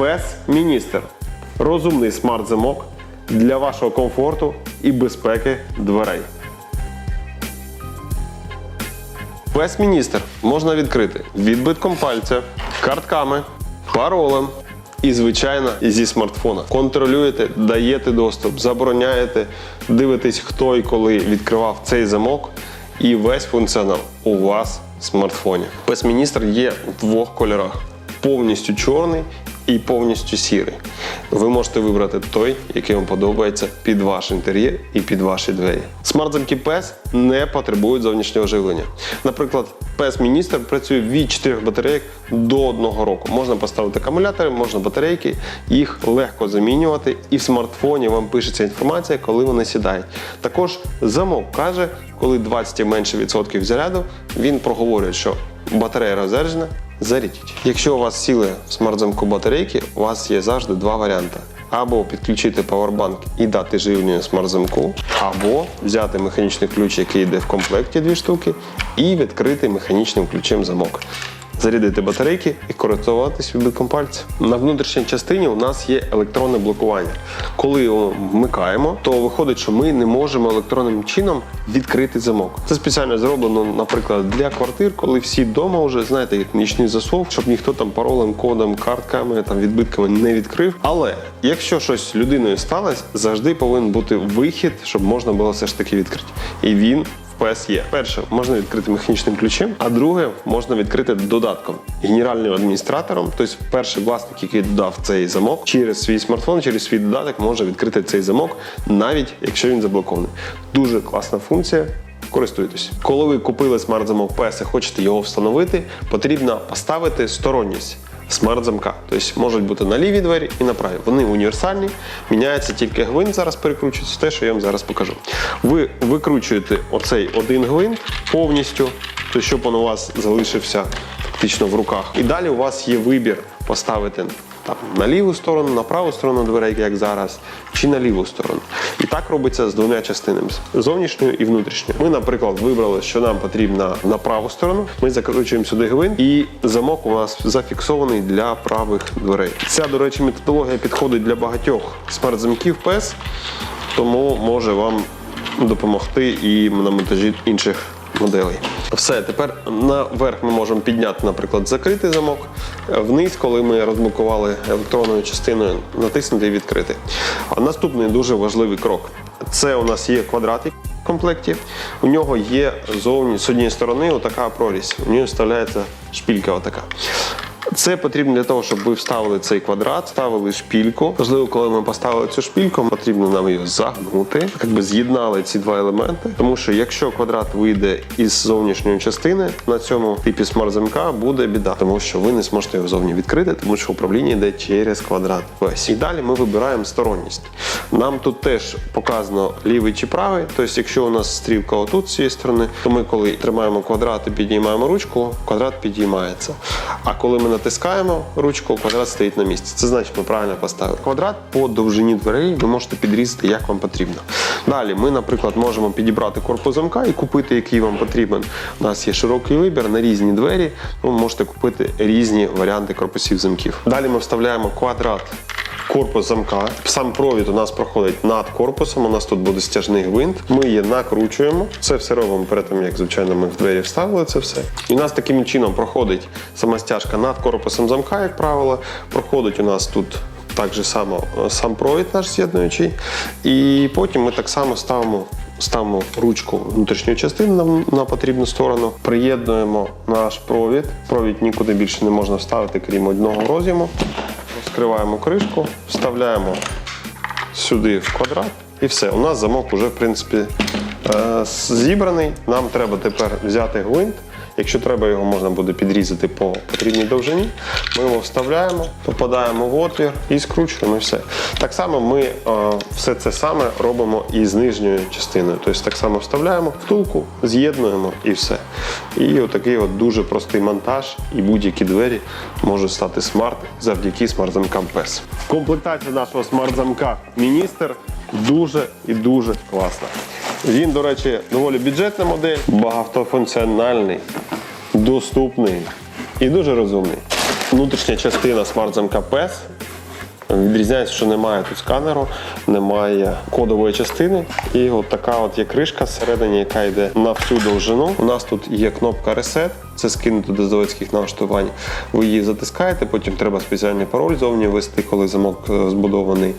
Пес Міністр. Розумний смарт-замок для вашого комфорту і безпеки дверей. Пес Міністр можна відкрити відбитком пальця, картками, паролем і, звичайно, зі смартфона. Контролюєте, даєте доступ, забороняєте, дивитесь, хто і коли відкривав цей замок, і весь функціонал у вас в смартфоні. Пес Міністр є в двох кольорах: повністю чорний і повністю сірий. Ви можете вибрати той, який вам подобається під ваш інтер'єр і під ваші двері. Смарт-замки PES не потребують зовнішнього живлення. Наприклад, PES Міністр працює від 4 батарейок до 1 року. Можна поставити акумулятори, можна батарейки, їх легко замінювати, і в смартфоні вам пишеться інформація, коли вони сідають. Також замок каже, коли 20 і менше відсотків заряду, він проговорює, що батарея розряджена, зарядіть. Якщо у вас сіли в смарт-замку батарейки, у вас є завжди два варіанти. Або підключити павербанк і дати живлення смарт-замку, або взяти механічний ключ, який йде в комплекті дві штуки, і відкрити механічним ключем замок. Зарядити батарейки і користуватись відбитком пальця. На внутрішній частині у нас є електронне блокування. Коли його вмикаємо, то виходить, що ми не можемо електронним чином відкрити замок. Це спеціально зроблено, наприклад, для квартир, коли всі вдома вже знаєте, як нічний засов, щоб ніхто там паролем, кодом, картками, там відбитками не відкрив. Але якщо щось з людиною сталося, завжди повинен бути вихід, щоб можна було все ж таки відкрити. І він PS є. Перше, можна відкрити механічним ключем, а друге можна відкрити додатком генеральним адміністратором. Тобто, перший власник, який додав цей замок, через свій смартфон, через свій додаток може відкрити цей замок, навіть якщо він заблокований. Дуже класна функція. Користуйтесь. Коли ви купили смарт-замок PS і хочете його встановити, потрібно поставити сторонність смарт-замка. Тобто можуть бути на лівій двері і на правій. Вони універсальні, міняється тільки гвинт, зараз перекручується, те, що я вам зараз покажу. Ви викручуєте оцей один гвинт повністю, тобто, щоб він у вас залишився фактично в руках. І далі у вас є вибір поставити там, на ліву сторону, на праву сторону дверей, як зараз, чи на ліву сторону. І так робиться з двома частинами зовнішньою і внутрішньою. Ми, наприклад, вибрали, що нам потрібно на праву сторону. Ми закручуємо сюди гвинт, і замок у нас зафіксований для правих дверей. Ця, до речі, методологія підходить для багатьох смарт-замків PES, тому може вам допомогти і на монтажі інших моделей. Все, тепер наверх ми можемо підняти, наприклад, закритий замок. Вниз, коли ми розблокували електронною частиною, натиснути і відкрити. А наступний дуже важливий крок. Це у нас є квадратик в комплекті. У нього є зовні з однієї сторони отака прорізь. У нього вставляється шпілька отака. Це потрібно для того, щоб ви вставили цей квадрат, вставили шпільку. Можливо, коли ми поставили цю шпільку, потрібно нам її загнути, якби з'єднали ці два елементи. Тому що якщо квадрат вийде із зовнішньої частини, на цьому типі смарт-замка буде біда, тому що ви не зможете його зовні відкрити, тому що управління йде через квадрат. Ось і далі ми вибираємо сторонність. Нам тут теж показано лівий чи правий. Тобто, якщо у нас стрілка отут з цієї сторони, то ми коли тримаємо квадрат і підіймаємо ручку, квадрат підіймається. А коли ми натискаємо ручку, квадрат стоїть на місці. Це значить, ми правильно поставили. Квадрат по довжині дверей ви можете підрізати, як вам потрібно. Далі ми, наприклад, можемо підібрати корпус замка і купити, який вам потрібен. У нас є широкий вибір на різні двері. Ви можете купити різні варіанти корпусів замків. Далі ми вставляємо квадрат корпус замка. Сам провід у нас проходить над корпусом. У нас тут буде стяжний гвинт. Ми її накручуємо. Це все робимо перед тим, як звичайно ми в двері вставили це все. І у нас таким чином проходить сама стяжка над корпусом замка, як правило. Проходить у нас тут. Так же само е, сам провід наш з'єднуючий. І потім ми так само ставимо, ставимо ручку внутрішньої частини на, на потрібну сторону, приєднуємо наш провід. Провід нікуди більше не можна вставити, крім одного роз'єму. Розкриваємо кришку, вставляємо сюди в квадрат і все. У нас замок вже в принципі е, зібраний. Нам треба тепер взяти гвинт. Якщо треба, його можна буде підрізати по потрібній довжині. Ми його вставляємо, попадаємо в отвір і скручуємо і все. Так само ми е, все це саме робимо і з нижньою частиною. Тобто так само вставляємо втулку, з'єднуємо і все. І отакий от дуже простий монтаж, і будь-які двері можуть стати смарт завдяки смарт-замкам PES. Комплектація нашого смарт-замка Міністр дуже і дуже класна. Він, до речі, доволі бюджетна модель, багатофункціональний, доступний і дуже розумний. Внутрішня частина смарт-замка PES Відрізняється, що немає тут сканеру, немає кодової частини. І от така от є кришка всередині, яка йде на всю довжину. У нас тут є кнопка Reset, це скинути до заводських налаштувань. Ви її затискаєте, потім треба спеціальний пароль зовні ввести, коли замок е, збудований,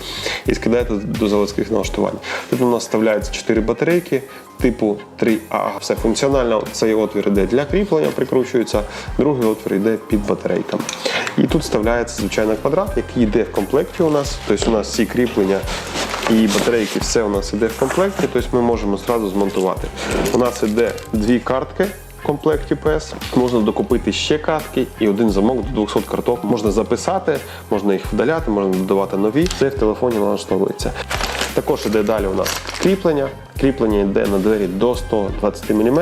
і скидаєте до заводських налаштувань. Тут у нас вставляються 4 батарейки типу 3А. Все функціонально. Цей отвір йде для кріплення, прикручується, другий отвір йде під батарейками. І тут вставляється звичайно квадрат, який йде в комплекті у нас. Тобто у нас всі кріплення і батарейки, все у нас йде в комплекті, тобто ми можемо одразу змонтувати. У нас йде дві картки. В комплекті PS можна докупити ще картки і один замок до 200 карток можна записати, можна їх вдаляти, можна додавати нові. Це в телефоні налаштовується. Також іде далі у нас кріплення. Кріплення йде на двері до 120 мм.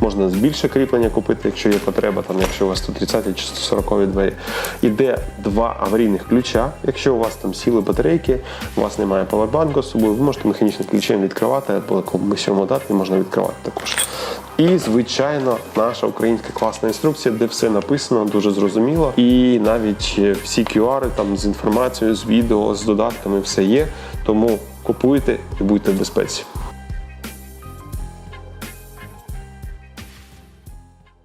Можна більше кріплення купити, якщо є потреба, там, якщо у вас 130 чи 140 двері. Іде два аварійних ключа. Якщо у вас там сіли батарейки, у вас немає павербанку з собою, ви можете механічним ключем відкривати, або комусь дати, можна відкривати також. І, звичайно, наша українська класна інструкція, де все написано дуже зрозуміло. І навіть е, всі QR там з інформацією, з відео, з додатками все є. Тому купуйте і будьте в безпеці.